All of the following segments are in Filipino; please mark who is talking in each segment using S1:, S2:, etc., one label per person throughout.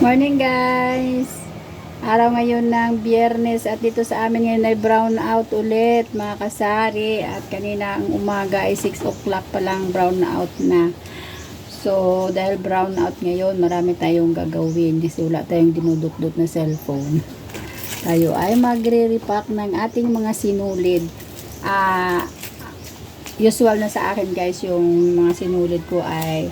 S1: Morning guys! Araw ngayon ng biyernes at dito sa amin ngayon ay brown out ulit mga kasari at kanina ang umaga ay 6 o'clock pa lang brown out na. So dahil brown out ngayon marami tayong gagawin kasi wala tayong dinudot-dot na cellphone. Tayo ay magre-repack ng ating mga sinulid. Ah, usual na sa akin guys yung mga sinulid ko ay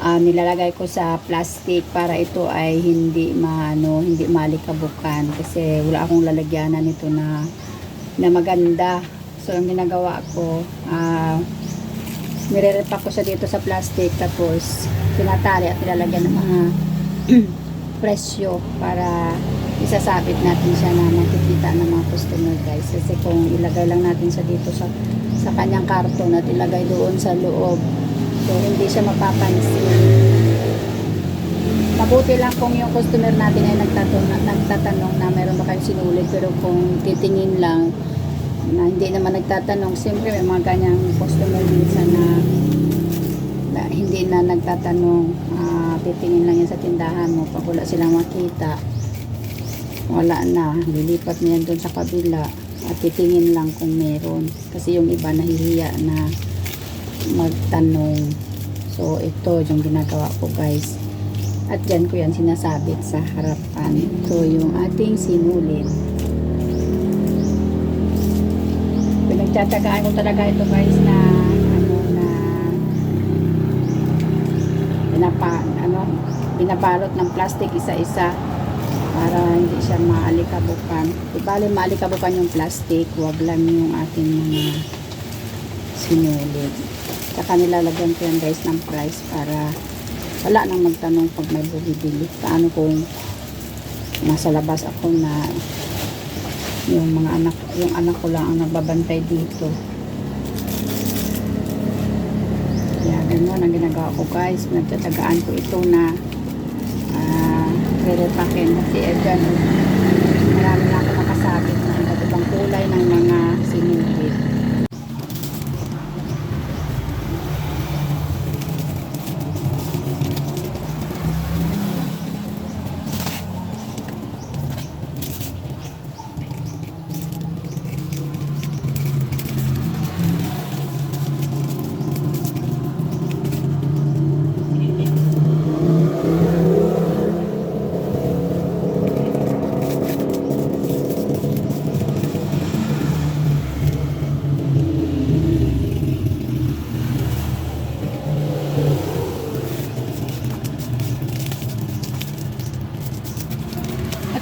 S1: ah, nilalagay ko sa plastic para ito ay hindi maano, hindi malikabukan. Kasi wala akong lalagyanan nito na na maganda. So ang ginagawa ko, ah nire-repack ko siya dito sa plastic. Tapos tinatali at nilalagyan ng mga presyo para isasabit natin siya na makikita ng mga customer guys. Kasi kung ilagay lang natin siya dito sa sa kanyang karton at ilagay doon sa loob so hindi siya mapapansin. Mabuti lang kung yung customer natin ay nagtatanong, nagtatanong na meron ba kayong sinulit. Pero kung titingin lang na hindi naman nagtatanong siyempre may mga ganyang customer minsan na, na hindi na nagtatanong. Ah, titingin lang yan sa tindahan mo. Pag wala silang makita wala na. Lilipat na yan doon sa kabila at titingin lang kung meron. Kasi yung iba nahihiya na magtanong. So ito yung ginagawa ko guys. At dyan ko yan sinasabit sa harapan. Ito yung ating sinulid. Pinagtsatsagaan ko talaga ito guys na ano na pinapa ano binabalot ng plastic isa-isa para hindi siya maalikabukan. Di bali maalikabukan yung plastic, wag lang yung ating mga sinulid. Saka nilalagyan ko yan guys ng price para wala nang magtanong pag may bumibili. Paano kung nasa labas ako na yung mga anak, yung anak ko lang ang nagbabantay dito. Kaya ganun ang ginagawa ko guys. Nagtatagaan ko ito na ah re-repakin kasi dyan marami na ako nakasabit na iba't ibang kulay ng mga sinulid.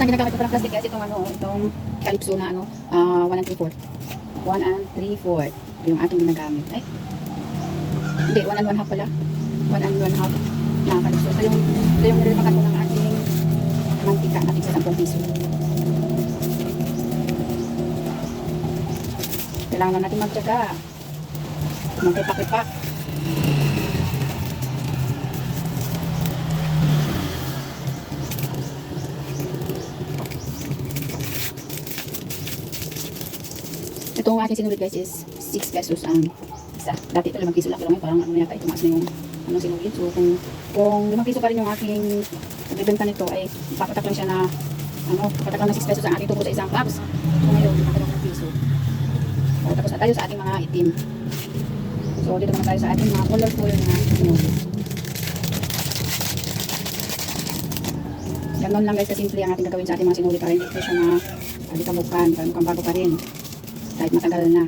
S1: Ang ginagamit ko parang plastic guys, itong ano, itong calypso na ano, ah 1 and 3 4 1 and 3 4 yung ating ginagamit. Ay, hindi, 1 and 1 half pala. 1 and 1 half na calypso. So yung, ito yung nilipakan ko ng ating mantika na tigsa 10 piso. Kailangan na natin magtyaga. Magkipak-kipak. Itong aking sinulid guys is 6 pesos ang isa. Dati ito 5 piso lang pero ngayon parang ano yata ito mas na yung ano sinulid. So kung kung 5 piso pa rin yung aking nagbebenta nito ay papatak lang siya na ano, papatak lang na 6 pesos ang ating tubo sa isang box. So ngayon, nakatulong ng piso. So, tapos na tayo sa ating mga itim. So dito naman tayo sa ating mga colorful na sinulid. Ganon lang guys kasimple ang ating gagawin sa ating mga sinulid para hindi siya ma-alikabukan, para mukhang bago pa rin kahit matagal na.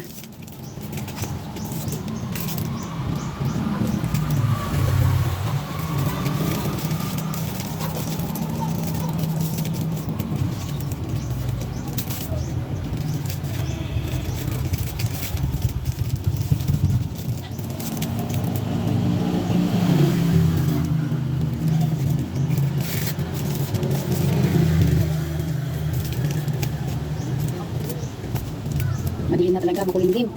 S1: Na talaga, makulimlim.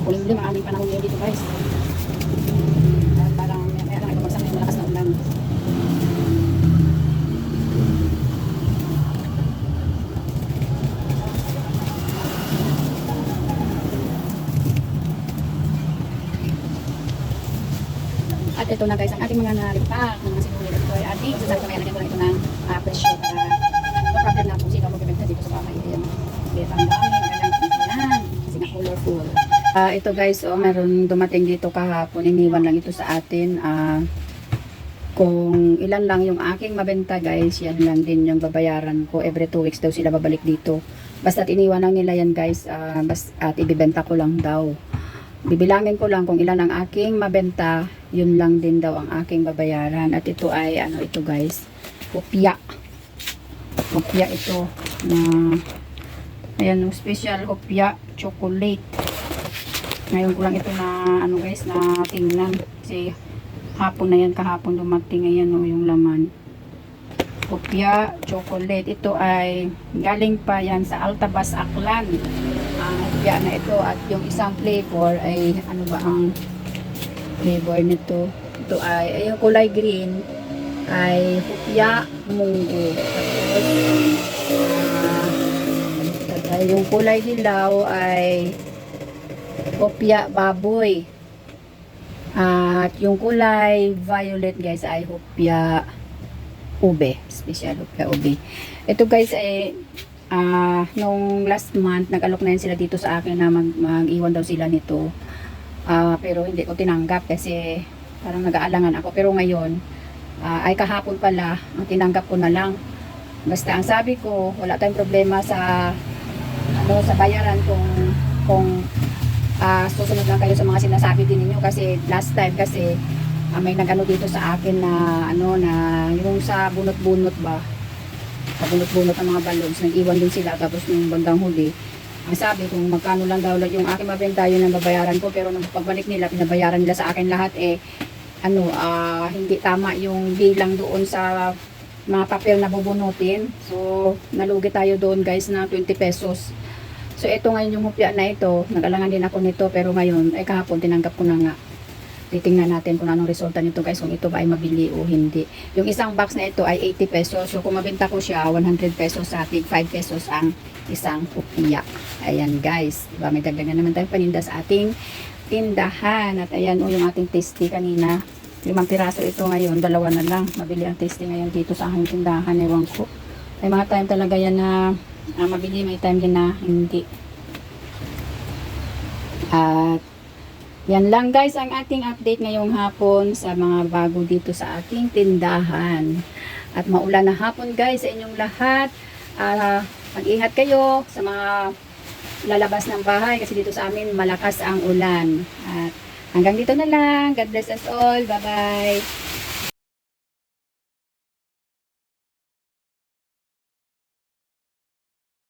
S1: Makulimlim ang panahon ngayon dito guys. Dahil parang ito malakas na ulan. At ito na guys, ang ating mga nalipak, mga sinulit ito ay ating ko ito Ah, ito guys, oh, meron dumating dito kahapon. Iniwan lang ito sa atin. Ah, kung ilan lang yung aking mabenta guys, yan lang din yung babayaran ko. Every 2 weeks daw sila babalik dito. Basta iniwan lang nila yan guys, ah, bas, at ibibenta ko lang daw. Bibilangin ko lang kung ilan ang aking mabenta, yun lang din daw ang aking babayaran. At ito ay, ano ito guys, kopya. Kopya ito na, ayan, yung special kopya, chocolate. Ngayon ko lang ito na, ano guys, na tingnan. Kasi hapon na yan, kahapon dumating, ayan o, yung laman. Kopya, chocolate. Ito ay galing pa yan sa Altabas Aklan. Ang kopya na ito at yung isang flavor ay ano ba ang flavor nito? Ito ay, ay yung kulay green ay kopya munggo. Tapos, ah, yung kulay dilaw ay kopya baboy. At yung kulay violet guys ay hopya ube. Special hopya ube. Ito guys ay ah nung last month nag-alok na yan sila dito sa akin na mag, mag-iwan daw sila nito. Ah, pero hindi ko tinanggap kasi parang nag-aalangan ako. Pero ngayon ah, ay kahapon pala ang tinanggap ko na lang. Basta ang sabi ko wala tayong problema sa ano sa bayaran kung kung ah susunod lang kayo sa mga sinasabi din ninyo kasi last time kasi ah, may nagano dito sa akin na ano na yung sa bunot-bunot ba? Sa bunot-bunot ng mga balloons nag-iwan din sila tapos nung bandang huli ang sabi kung magkano lang daw yung aking mabenta yun ang babayaran ko. Pero nung pagbalik nila pinabayaran nila sa akin lahat eh ano ah, hindi tama yung bilang doon sa mga papel na bubunutin. So nalugi tayo doon guys na 20 pesos So, ito ngayon yung hupya na ito. Nag-alangan din ako nito. Pero ngayon, ay kahapon, tinanggap ko na nga. Titingnan natin kung anong resulta nito guys. Kung ito ba ay mabili o hindi. Yung isang box na ito ay 80 pesos. So, kung mabenta ko siya, 100 pesos sa ating 5 pesos ang isang hupya. Ayan guys. Diba? May dagdagan naman tayong paninda sa ating tindahan. At ayan o yung ating tasty kanina. Limang piraso ito ngayon. Dalawa na lang. Mabili ang tasty ngayon dito sa aking tindahan. Ewan ko. May mga time talaga yan na ah, mabili. May time din na hindi. At yan lang guys ang ating update ngayong hapon sa mga bago dito sa ating tindahan. At maulan na hapon guys sa inyong lahat. Ah, mag-ingat kayo sa mga lalabas ng bahay kasi dito sa amin malakas ang ulan. At hanggang dito na lang. God bless us all. Bye-bye.